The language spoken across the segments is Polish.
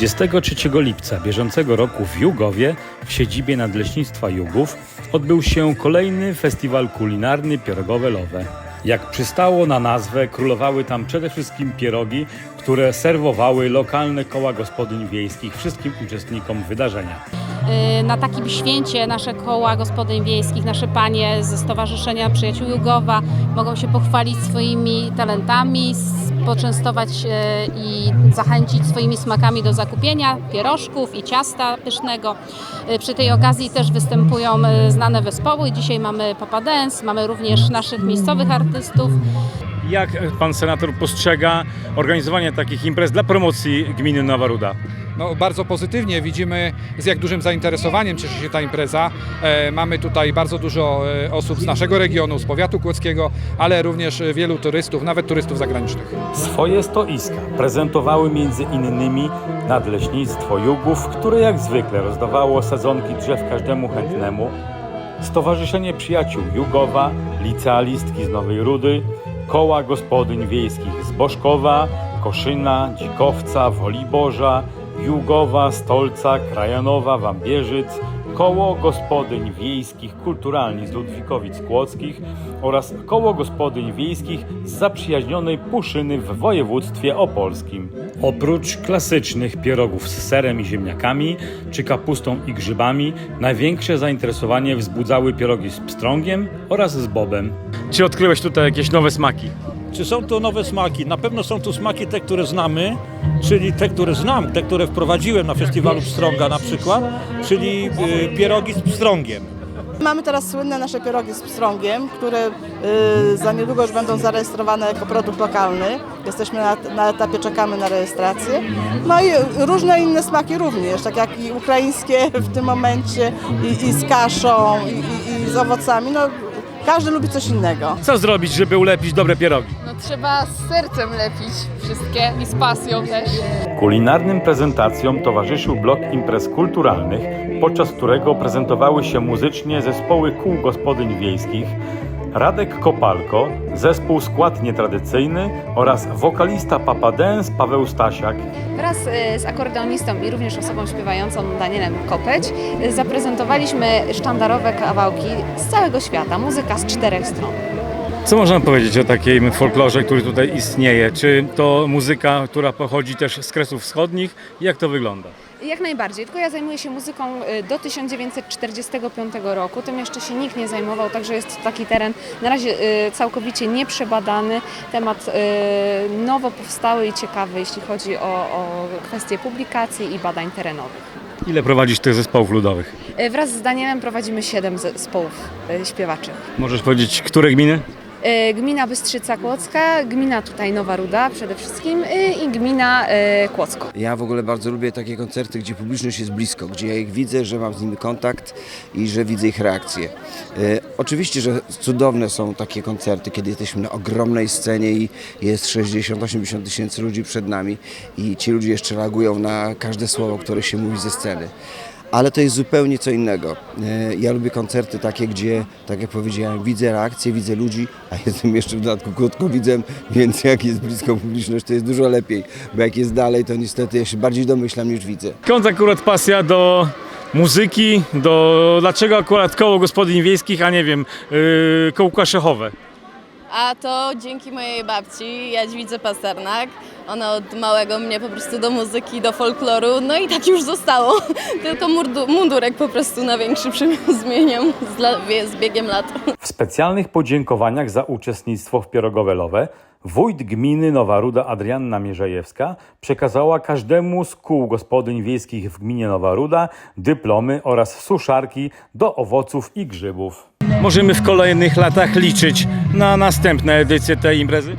23 lipca bieżącego roku w Jugowie, w siedzibie Nadleśnictwa Jugów, odbył się kolejny festiwal kulinarny Pierogowe Lowe. Jak przystało na nazwę, królowały tam przede wszystkim pierogi, które serwowały lokalne koła gospodyń wiejskich wszystkim uczestnikom wydarzenia. Y, Na takim święcie nasze koła gospodyń wiejskich, nasze panie ze Stowarzyszenia Przyjaciół Jugowa mogą się pochwalić swoimi talentami, poczęstować y, i zachęcić swoimi smakami do zakupienia pierożków i ciasta pysznego. Y, Przy tej okazji też występują znane zespoły. Dzisiaj mamy Papa Dance, mamy również naszych miejscowych artystów. Jak pan senator postrzega organizowanie takich imprez dla promocji gminy Nowa Ruda? No, bardzo pozytywnie widzimy, z jak dużym zainteresowaniem cieszy się ta impreza. E, mamy tutaj bardzo dużo e, osób z naszego regionu, z powiatu kłodzkiego, ale również e, wielu turystów, nawet turystów zagranicznych. Swoje stoiska prezentowały między innymi Nadleśnictwo Jugów, które jak zwykle rozdawało sadzonki drzew każdemu chętnemu, Stowarzyszenie Przyjaciół Jugowa, licealistki z Nowej Rudy, koła gospodyń wiejskich z Boszkowa, Koszyna, Dzikowca, Woliborza, Jugowa, Stolca, Krajanowa, Wambierzyc, Koło Gospodyń Wiejskich Kulturalni z Ludwikowic Kłodzkich oraz Koło Gospodyń Wiejskich z zaprzyjaźnionej Puszyny w województwie opolskim. Oprócz klasycznych pierogów z serem i ziemniakami, czy kapustą i grzybami, największe zainteresowanie wzbudzały pierogi z pstrągiem oraz z bobem. Czy odkryłeś tutaj jakieś nowe smaki? Czy są to nowe smaki? Na pewno są to smaki te, które znamy, czyli te, które znam, te, które wprowadziłem na festiwalu Pstrąga na przykład, czyli y, pierogi z pstrągiem. Mamy teraz słynne nasze pierogi z pstrągiem, które y, za niedługo już będą zarejestrowane jako produkt lokalny. Jesteśmy na, na etapie, czekamy na rejestrację. No i różne inne smaki również, tak jak i ukraińskie w tym momencie, i, i z kaszą, i, i, i z owocami. No, każdy lubi coś innego. Co zrobić, żeby ulepić dobre pierogi? Trzeba z sercem lepić wszystkie i z pasją też. Kulinarnym prezentacjom towarzyszył blok imprez kulturalnych, podczas którego prezentowały się muzycznie zespoły kół gospodyń wiejskich, Radek Kopalko, zespół Skład Nietradycyjny oraz wokalista Papa Dance Paweł Stasiak. Wraz e, z akordeonistą i również osobą śpiewającą Danielem Kopeć e, zaprezentowaliśmy sztandarowe kawałki z całego świata, muzyka z czterech stron. Co można powiedzieć o takim folklorze, który tutaj istnieje? Czy to muzyka, która pochodzi też z Kresów Wschodnich? Jak to wygląda? Jak najbardziej, tylko ja zajmuję się muzyką e, do 1945 roku, tym jeszcze się nikt nie zajmował, także jest to taki teren na razie e, całkowicie nieprzebadany, temat e, nowo powstały i ciekawy, jeśli chodzi o, o kwestie publikacji i badań terenowych. Ile prowadzisz tych zespołów ludowych? Wraz z Danielem prowadzimy siedem zespołów śpiewaczych. Możesz powiedzieć, które gminy? E, Gmina Bystrzyca Kłodzka, gmina tutaj Nowa Ruda przede wszystkim e, i gmina e, Kłodzko. Ja w ogóle bardzo lubię takie koncerty, gdzie publiczność jest blisko, gdzie ja ich widzę, że mam z nimi kontakt i że widzę ich reakcje. Oczywiście, że cudowne są takie koncerty, kiedy jesteśmy na ogromnej scenie i jest 60-80 tysięcy ludzi przed nami i ci ludzie jeszcze reagują na każde słowo, które się mówi ze sceny. Ale to jest zupełnie co innego. E, Ja lubię koncerty takie, gdzie, tak jak powiedziałem, widzę reakcje, widzę ludzi, a jestem jeszcze w dodatku krótkowidzem, więc jak jest blisko publiczność, to jest dużo lepiej, bo jak jest dalej, to niestety ja się bardziej domyślam niż widzę. Skąd akurat pasja do muzyki? Do... Dlaczego akurat koło gospodyń wiejskich, a nie wiem, yy, kołka szechowe? A to dzięki mojej babci Jadźwidze Pasternak. Ona od małego mnie po prostu do muzyki, do folkloru, no i tak już zostało. Tylko mundurek po prostu na większy zmieniam z, z biegiem lat. W specjalnych podziękowaniach za uczestnictwo w Pierogowe Lowe wójt gminy Nowa Ruda Adrianna Mierzejewska przekazała każdemu z kół gospodyń wiejskich w gminie Nowa Ruda dyplomy oraz suszarki do owoców i grzybów. Możemy w kolejnych latach liczyć na następne edycje tej imprezy?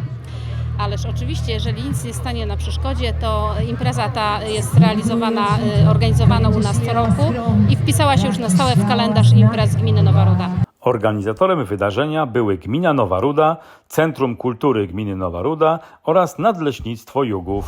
Ależ oczywiście, jeżeli nic nie stanie na przeszkodzie, to impreza ta jest realizowana, y, organizowana u nas co roku i wpisała się już na stałe w kalendarz imprez gminy Nowa Ruda. Organizatorem wydarzenia były Gmina Nowa Ruda, Centrum Kultury Gminy Nowa Ruda oraz Nadleśnictwo Jugów.